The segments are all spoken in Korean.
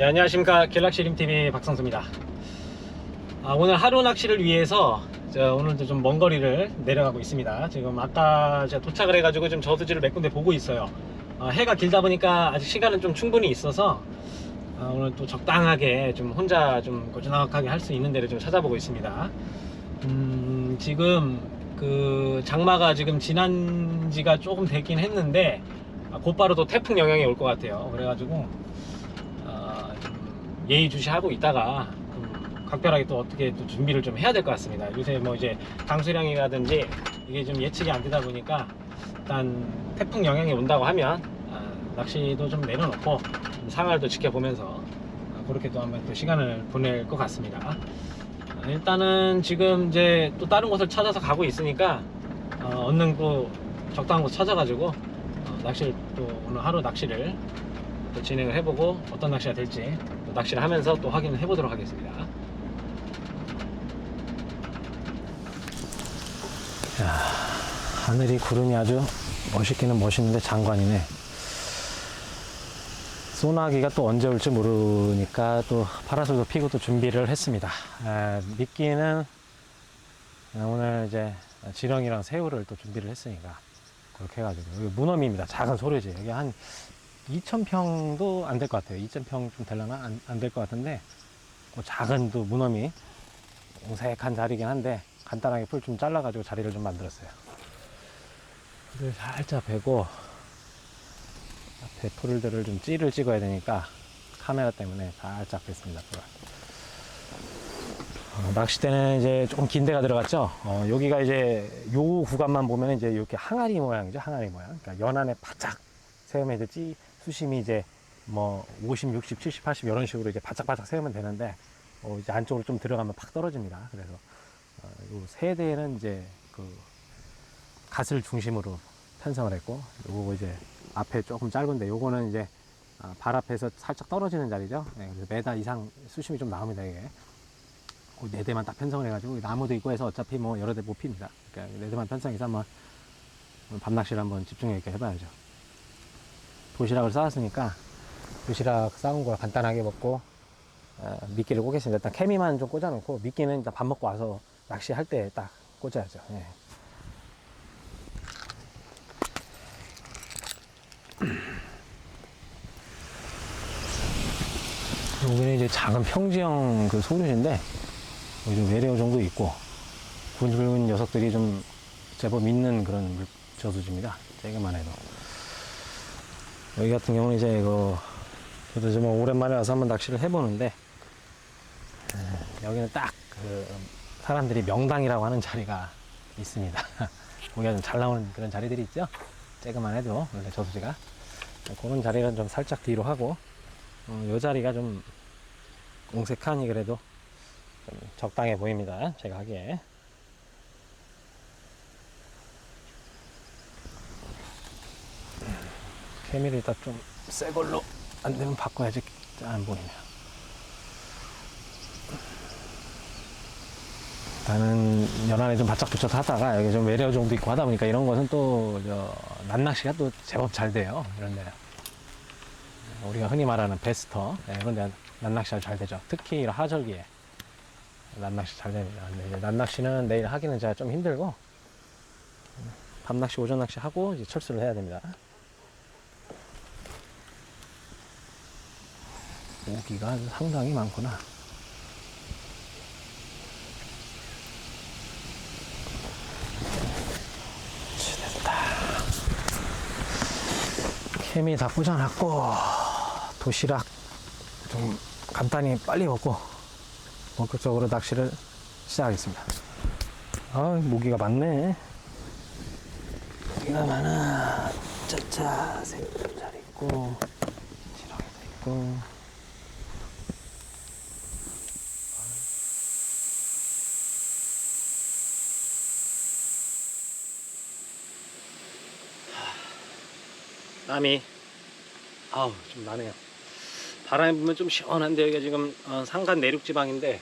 예, 안녕하십니까. 길락시림TV 박성수입니다. 아, 오늘 하루 낚시를 위해서 저 오늘도 좀 먼 거리를 내려가고 있습니다. 지금 아까 제가 도착을 해가지고 좀 저수지를 몇 군데 보고 있어요. 아, 해가 길다 보니까 아직 시간은 좀 충분히 있어서 아, 오늘 또 적당하게 좀 혼자 좀 고즈넉하게 할 수 있는 데를 좀 찾아보고 있습니다. 음, 지금 그 장마가 지금 지난 지가 조금 되긴 했는데 아, 곧바로 또 태풍 영향이 올 것 같아요. 그래가지고 예의주시하고 있다가 좀 각별하게 또 어떻게 또 준비를 좀 해야 될 것 같습니다. 요새 뭐 이제 강수량이라든지 이게 좀 예측이 안 되다 보니까 일단 태풍 영향이 온다고 하면 아, 낚시도 좀 내려놓고 좀 상황을 또 지켜보면서 아, 그렇게 또 한번 또 시간을 보낼 것 같습니다. 아, 일단은 지금 이제 또 다른 곳을 찾아서 가고 있으니까 어, 얻는 그 적당한 곳 찾아가지고 어, 낚시를 또 오늘 하루 낚시를 또 진행을 해보고 어떤 낚시가 될지 또 낚시를 하면서 또 확인을 해보도록 하겠습니다. 하늘이 구름이 아주 멋있기는 멋있는데 장관이네. 소나기가 또 언제 올지 모르니까 또 파라솔도 피고 또 준비를 했습니다. 아, 미끼는 오늘 이제 지렁이랑 새우를 또 준비를 했으니까 그렇게 해가지고 여기 무너미입니다. 작은 소리지. 여기 한 2,000평도 안 될 것 같아요. 2,000평 좀 되려나? 안될것 같은데, 그 작은 또 무너미, 옹색한 자리긴 한데, 간단하게 풀 좀 잘라가지고 자리를 좀 만들었어요. 풀을 살짝 베고, 앞에 풀들을 좀 찌를 찍어야 되니까, 카메라 때문에 살짝 뺐습니다. 어, 낚싯대는 이제 조금 긴 데가 들어갔죠. 어, 여기가 이제 요 구간만 보면 이제 이렇게 항아리 모양이죠. 항아리 모양. 그러니까 연안에 바짝 세우면 이제 찌, 수심이 이제 뭐 50, 60, 70, 80 이런 식으로 이제 바짝바짝 세우면 되는데 어, 이제 안쪽으로 좀 들어가면 팍 떨어집니다. 그래서 어, 요세 대는 이제 그 갓을 중심으로 편성을 했고 요거 이제 앞에 조금 짧은데 요거는 이제 아, 발 앞에서 살짝 떨어지는 자리죠. 네, 그래서 메다 이상 수심이 좀 나옵니다 이게. 그네 대만 딱 편성을 해가지고 나무도 있고 해서 어차피 뭐 여러 대 못 핍니다. 그러니까 네 대만 편성해서 한번 밤낚시를 한번 집중 있게 해봐야죠. 도시락을 싸왔으니까 도시락 싸운 걸 간단하게 먹고 어, 미끼를 꽂겠습니다. 일단 케미만 좀 꽂아놓고 미끼는 일단 밥 먹고 와서 낚시할 때 딱 꽂아야죠. 예. 여기는 이제 작은 평지형 그 여기 좀 외래어 정도 있고 굵은 녀석들이 좀 제법 있는 그런 물- 저수지입니다. 제게만 해도. 여기 같은 경우는 이제 이거 저도 좀 오랜만에 와서 한번 낚시를 해보는데 에, 여기는 딱 그 사람들이 명당이라고 하는 자리가 있습니다. 거기가 좀 잘 나오는 그런 자리들이 있죠. 쬐그만 해도 원래 저수지가 그런 자리는 좀 살짝 뒤로 하고 어, 요 자리가 좀 옹색하니 그래도 좀 적당해 보입니다. 제가 하기에. 케미를 일단 좀새 걸로 안 되면 바꿔야지 안 보이네요. 나는 연안에 좀 바짝 붙여서 하다가 여기 좀 외래어 정도 있고 하다 보니까 이런 것은 또저 낱낚시가 또 제법 잘 돼요. 이런 데는. 우리가 흔히 말하는 베스터 네, 이런 데 낱낚시가 잘 되죠. 특히 이런 하절기에 낱낚시 잘 됩니다. 근데 이제 낱낚시는 내일 하기는 제가 좀 힘들고 밤낚시, 오전 낚시 하고 이제 철수를 해야 됩니다. 모기가 상당히 많구나. 됐다. 케미 다 꽂아놨고 도시락 좀 간단히 빨리 먹고 본격적으로 낚시를 시작하겠습니다. 아, 모기가 많네. 모기가 많아. 짜짜, 새우도 잘 있고, 지렁이도 있고. 땀이 아우 좀 나네요. 바람이 불면 좀 시원한데 여기가 지금 어, 산간 내륙 지방인데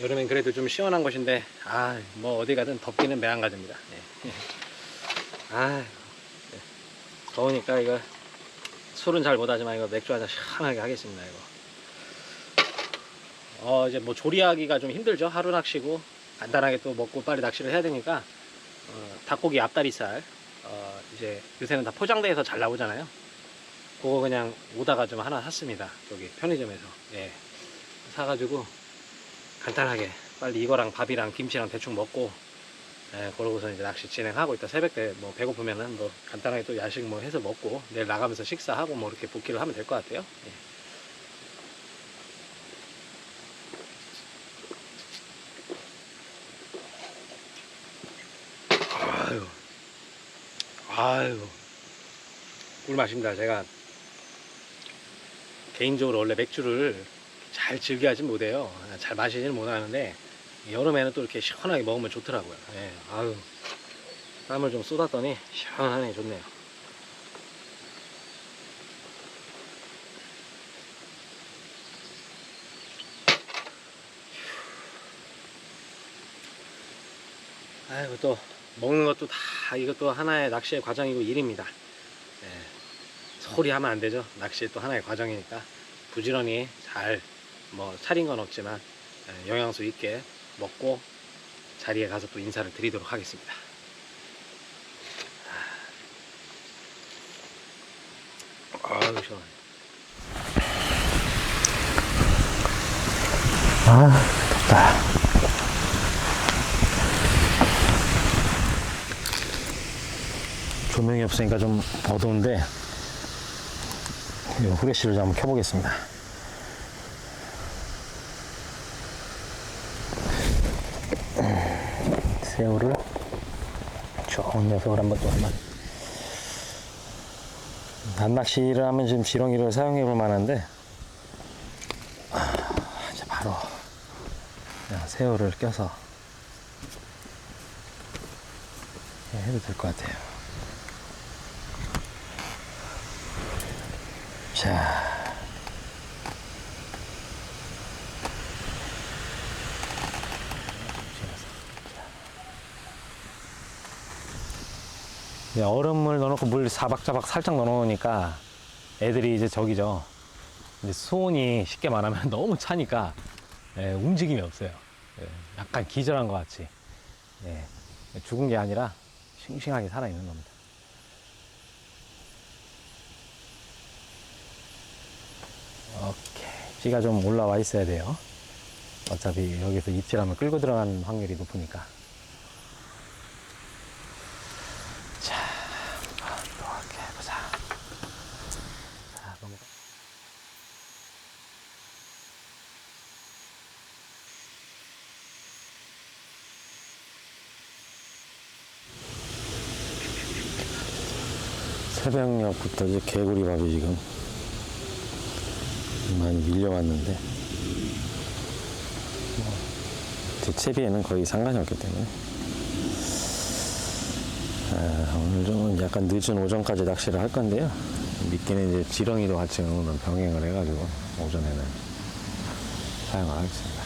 여름엔 그래도 좀 시원한 곳인데 아 뭐 어디 가든 덥기는 매한가지입니다. 네. 아 네. 더우니까 이거 술은 잘 못하지만 이거 맥주 한잔 시원하게 하겠습니다 이거 어 이제 뭐 조리하기가 좀 힘들죠 하루 낚시고 간단하게 또 먹고 빨리 낚시를 해야 되니까 어, 닭고기 앞다리살 어, 이제 요새는 다 포장돼서 잘 나오잖아요. 그거 그냥 오다가 좀 하나 샀습니다. 저기 편의점에서. 예. 사가지고 간단하게 빨리 이거랑 밥이랑 김치랑 대충 먹고 예, 그러고서 이제 낚시 진행하고 있다. 새벽 때 뭐 배고프면은 뭐 간단하게 또 야식 뭐 해서 먹고 내일 나가면서 식사하고 뭐 이렇게 복귀를 하면 될 것 같아요. 예. 아유 아유. 꿀맛입니다. 제가 개인적으로 원래 맥주를 잘 즐겨 하진 못해요. 잘 마시지는 못하는데 여름에는 또 이렇게 시원하게 먹으면 좋더라고요. 예, 아유. 땀을 좀 쏟았더니 시원하네. 좋네요. 아이고 또 먹는 것도 다 이것도 하나의 낚시의 과정이고 일입니다 예, 소리 하면 안 되죠 낚시 또 하나의 과정이니까 부지런히 잘 뭐 차린 건 없지만 예, 영양소 있게 먹고 자리에 가서 또 인사를 드리도록 하겠습니다. 아유 시원해. 아 덥다. 조명이 없으니까 좀 어두운데 이 후레쉬를 좀 한번 켜보겠습니다. 새우를 좋은 녀석을 한번 또 한번 난낚시를 하면 지금 지렁이를 사용해 볼 만한데 아, 이제 바로 새우를 껴서 예, 해도 될 것 같아요 자 이제 얼음을 넣어놓고 물 사박자박 살짝 넣어놓으니까 애들이 이제 저기죠. 이제 수온이 쉽게 말하면 너무 차니까 예, 움직임이 없어요. 예, 약간 기절한 것 같이. 예, 죽은 게 아니라 싱싱하게 살아있는 겁니다. 오케이. 찌가 좀 올라와 있어야 돼요. 어차피 여기서 입질하면 끌고 들어가는 확률이 높으니까. 자, 이렇게 해보자. 자, 넘어가. 새벽녘부터 이제 개구리 밥이 지금 많이 밀려왔는데 뭐, 제 채비에는 거의 상관이 없기 때문에 아, 오늘 좀 약간 늦은 오전까지 낚시를 할 건데요. 미끼는 이제 지렁이도 같이 오늘 병행을 해가지고 오전에는 사용을 하겠습니다.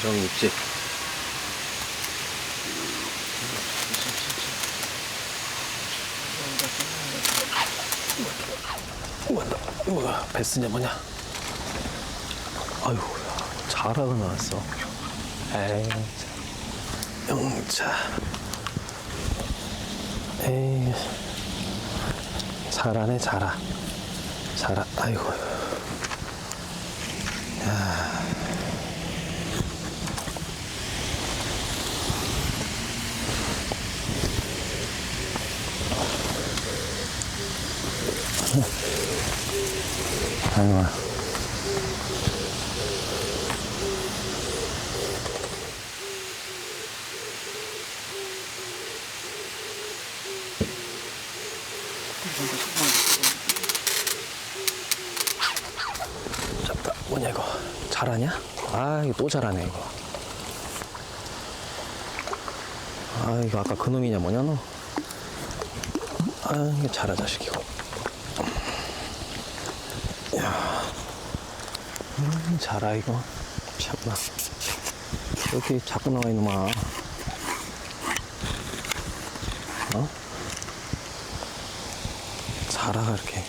지렁이 입질. 우와, 베스냐 뭐냐? 아유, 자라가 나왔어. 에이, 참. 영차. 에이, 잘하네, 자라. 자라, 아이고. 아이고. 잡다. 뭐냐, 이거. 잘하냐? 아, 이거 또 잘하네, 이거. 아 이거 아까 그놈이냐 뭐냐 너? 아 이거 자라 자식이고. 야, 음, 자라 이거 참나. 이렇게 자꾸 나와 이놈아. 어? 자라가 이렇게.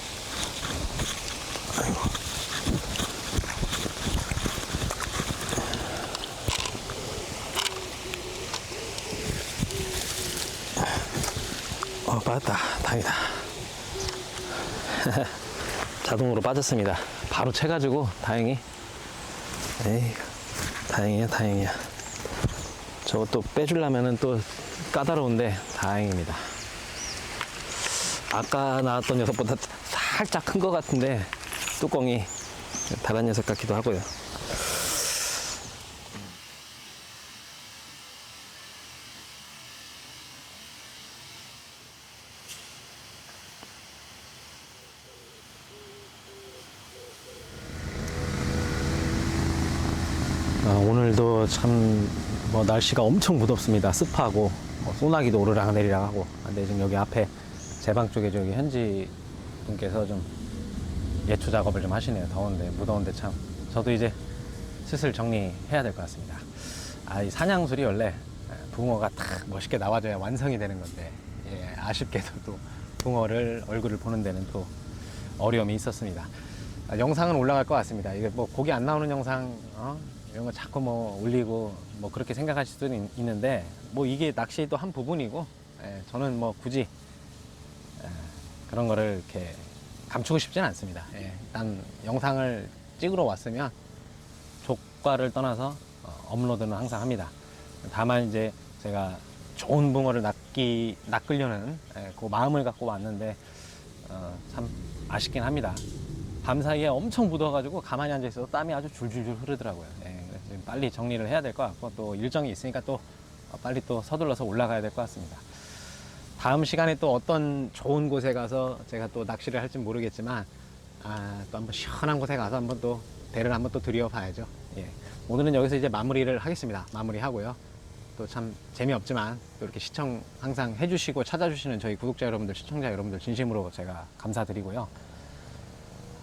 아이고. 어, 빠졌다. 다행이다. 자동으로 빠졌습니다. 바로 채가지고 다행히. 에이, 다행이야, 다행이야. 저거 또 빼주려면은 또 까다로운데 다행입니다. 아까 나왔던 녀석보다 살짝 큰 것 같은데 뚜껑이 다른 녀석 같기도 하고요. 아, 참 뭐 날씨가 엄청 무덥습니다. 습하고 뭐 소나기도 오르락 내리락 하고. 아, 근데 지금 여기 앞에 제 방 쪽에 저기 현지 분께서 좀 예초 작업을 좀 하시네요. 더운데 무더운데 참 저도 이제 슬슬 정리해야 될 것 같습니다. 아, 이 사냥술이 원래 붕어가 딱 멋있게 나와줘야 완성이 되는 건데 예, 아쉽게도 또 붕어를 얼굴을 보는 데는 또 어려움이 있었습니다. 아, 영상은 올라갈 것 같습니다. 이게 뭐 고기 안 나오는 영상 어? 이런 거 자꾸 뭐 올리고 뭐 그렇게 생각하실 수는 있- 있는데 뭐 이게 낚시 또한 부분이고 예, 저는 뭐 굳이 예, 그런 거를 이렇게 감추고 싶지는 않습니다. 예, 일단 영상을 찍으러 왔으면 족과를 떠나서 어, 업로드는 항상 합니다. 다만 이제 제가 좋은 붕어를 낚기 낚으려는 예, 그 마음을 갖고 왔는데 어, 참 아쉽긴 합니다. 밤 사이에 엄청 묻어가지고 가만히 앉아 있어도 땀이 아주 줄줄줄 흐르더라고요. 빨리 정리를 해야 될 것 같고 또 일정이 있으니까 또 어, 빨리 또 서둘러서 올라가야 될 것 같습니다. 다음 시간에 또 어떤 좋은 곳에 가서 제가 또 낚시를 할지 모르겠지만 아, 또 한번 시원한 곳에 가서 한번 또 배를 한번 또 들여봐야죠. 예. 오늘은 여기서 이제 마무리를 하겠습니다. 마무리하고요. 또 참 재미없지만 또 이렇게 시청 항상 해주시고 찾아주시는 저희 구독자 여러분들, 시청자 여러분들 진심으로 제가 감사드리고요.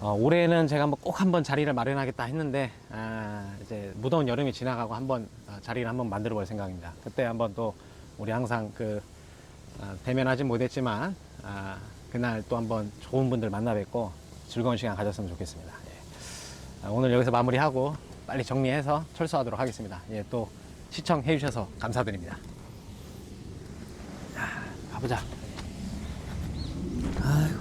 어, 올해는 제가 꼭 한번 자리를 마련하겠다 했는데 아, 이제 무더운 여름이 지나가고 한번 아, 자리를 한번 만들어 볼 생각입니다. 그때 한번 또 우리 항상 그 아, 대면하지 못했지만 아, 그날 또 한번 좋은 분들 만나 뵙고 즐거운 시간 가졌으면 좋겠습니다. 예. 아, 오늘 여기서 마무리하고 빨리 정리해서 철수하도록 하겠습니다. 예, 또 시청해 주셔서 감사드립니다. 자, 가보자. 아이고.